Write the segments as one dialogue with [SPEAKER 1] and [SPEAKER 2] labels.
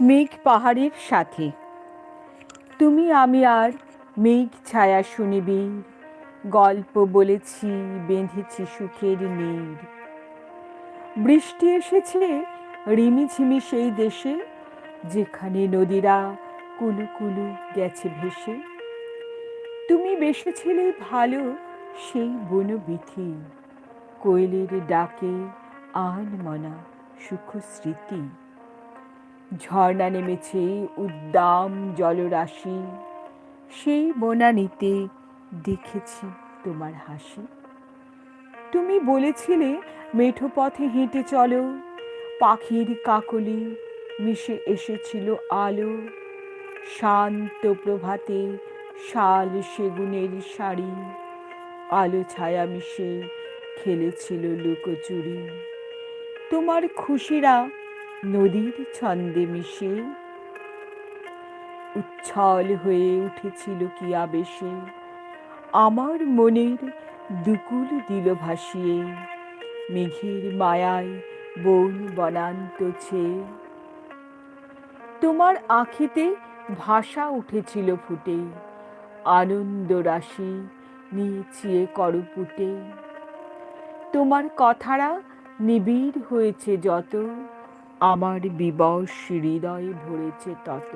[SPEAKER 1] মেঘ পাহাড়ের সাথে। তুমি আমি আর মেঘ ছায়া শুনিবি, গল্প বলেছি, বেঁধেছি সুখের নীর। বৃষ্টি এসেছে রিমিঝিমি সেই দেশে, যেখানে নদীরা কুলু কুলু গেছে ভেসে। তুমি বেসেছিলে ভালো সেই বনবিথি, কোয়েলের ডাকে আন মনা সুখ স্মৃতি ঝর্ণা নেমেছে উদ্দাম জলরাশি। সেই বনানীতে দেখেছি তোমার হাসি। তুমি বলেছিলে মেঠো পথে হেঁটে চলো। পাখির কাকলি মিশে এসেছিল আলো। শান্ত প্রভাতে শাল সেগুনের শাড়ি। আলো ছায়া মিশে খেলেছিল লুকোচুরি। তোমার খুশিরা নদীর ছন্দে মিশে, উচ্ছল হয়ে উঠেছিল কি আবেশে। আমার মনের দুকুল দিল ভাসিয়ে, মেঘের মায়ায় বন বনান্ত তোমার আঁখিতে ভাষা উঠেছিল ফুটে, আনন্দ রাশি নিয়েছিয়ে করপুটে। তোমার কথারা নিবিড় হয়েছে যত আমার বিবশ হৃদয়ে ভরেছে তত।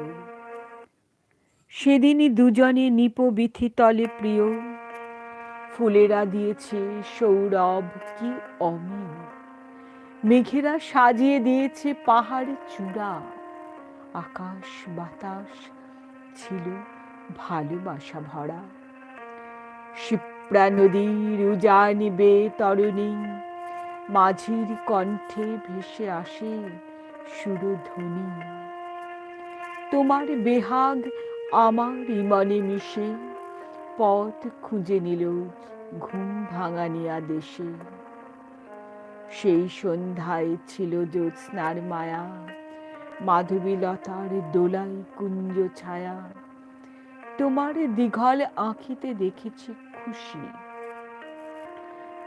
[SPEAKER 1] সেদিনই দুজনে নিপবিথি তলে প্রিয়। ফুলেরা দিয়েছে সৌরভ কি অমিয় মেঘেরা সাজিয়ে দিয়েছে পাহাড় চূড়া। আকাশ বাতাস ছিল ভালোবাসা ভরা। শিপ্রা নদীর উজানিবে তরুণী মাঝির কণ্ঠে ভেসে আসে। সুরধ্বনি তোমার বেহাগ আমার ইমানে মিশে। পথ খুঁজে নিল ঘুম ভাঙানিয়া দেশে। সেই সন্ধ্যায় ছিল জ্যোৎস্নার মায়া। মাধবীলতার দোলাই কুঞ্জ ছায়া। তোমার দীঘল আঁখিতে দেখেছি খুশি।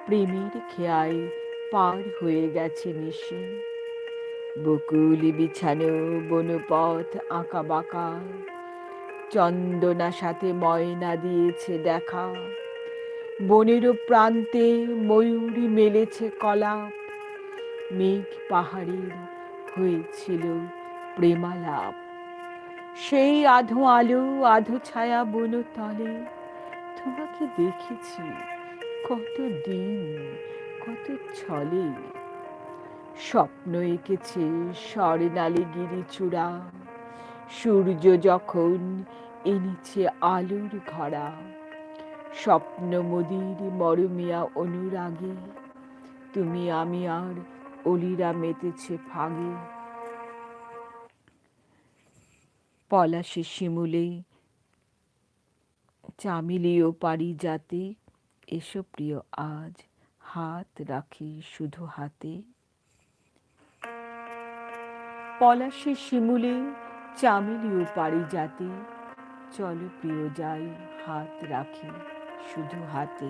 [SPEAKER 1] প্রেমের খেয়ায় পার হয়ে গেছে নিশি। বকুল বিছানো বনপথ আঁকা বাঁকা চন্দনা সাথে ময়না দিয়েছে দেখা। বনেরও প্রান্তে ময়ূরী মেলেছে কলাপ মেঘ পাহাড়ের হয়েছিল প্রেমালাপ। সেই আধো আলো, আধো ছায়া বন তলে তোমাকে দেখেছি কত দিন কত ছলে। স্বপ্ন এঁকেছে স্বর্ণালী গিরি চূড়া। সূর্য যখন এনেছে আলোর ঘরা স্বপ্ন মোদির মরমিয়া অনুরাগে, তুমি আমি আর অলিরা মেতেছে ফাগে। পলাশে শিমুলে, চামিলেও পারি যাতে, এসো প্রিয়, আজ হাত রাখি শুধু হাতে। পলাশে শিমুলে চামেলিও পাড়ি জাতি। চলো প্রিয় যাই হাত রাখি শুধু হাতে।